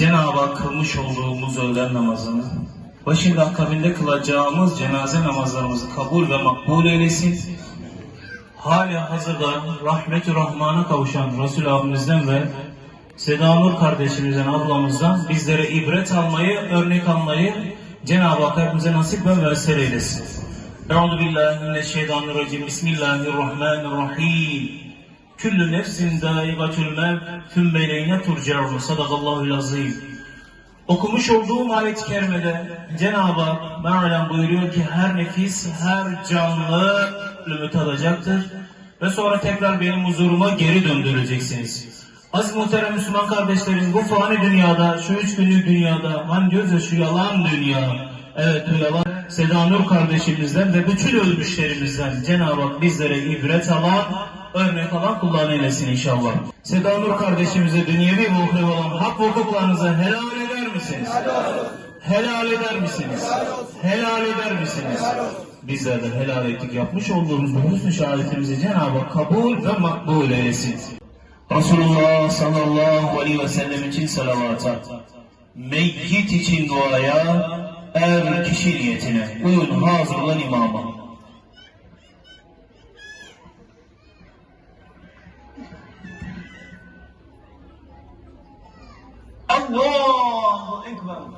Cenab-ı Hak kılmış olduğumuz öğlen namazını, başında akabinde kılacağımız cenaze namazlarımızı kabul ve makbul eylesin. Hala hazırda rahmet-i rahmana kavuşan Resul abimizden ve Seda Nur kardeşimizden, ablamızdan bizlere ibret almayı, örnek almayı Cenab-ı Hak hepimize nasip ve müessir eylesin. Euzu billahi mineşşeytanirracim. Bismillahirrahmanirrahim. Küllü nefsin dâigatül mevt, thümme ileyne turcaun. Sadakallahul azim. Okumuş olduğum ayet-i kerimede Cenab-ı Hak mealen buyuruyor ki her nefis, her canlı ölümü tadacaktır. Ve sonra tekrar benim huzuruma geri döndürüleceksiniz. Aziz muhterem Müslüman kardeşlerim bu fani dünyada, şu üç günlük dünyada, hani diyoruz ya şu yalan dünya, evet bu yalan Seda Nur kardeşimizden ve bütün ölmüşlerimizden Cenab-ı Hak bizlere ibret alan, örnek alan kullarını eylesin inşallah. Seda Nur kardeşimize dünyevi ve uhrevi olan hak hukuklarınızı helal eder misiniz? Helal eder misiniz? Helal eder misiniz? Bizler de helal ettik yapmış olduğumuz bu hüsnü şehadetimizi Cenab-ı Hak kabul ve makbul eylesin. Resulullah sallallahu aleyhi ve sellem için salavata, meyyit için duaya, er kişi niyetine. Buyurun hazır 哦，inkman。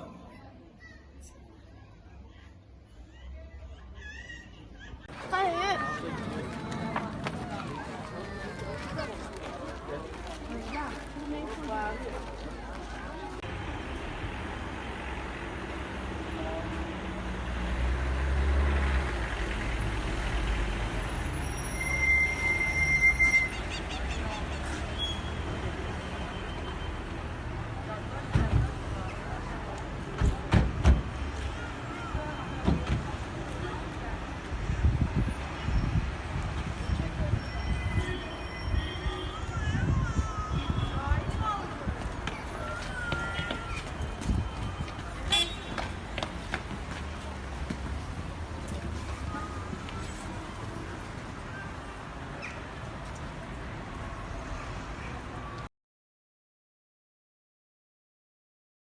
哎。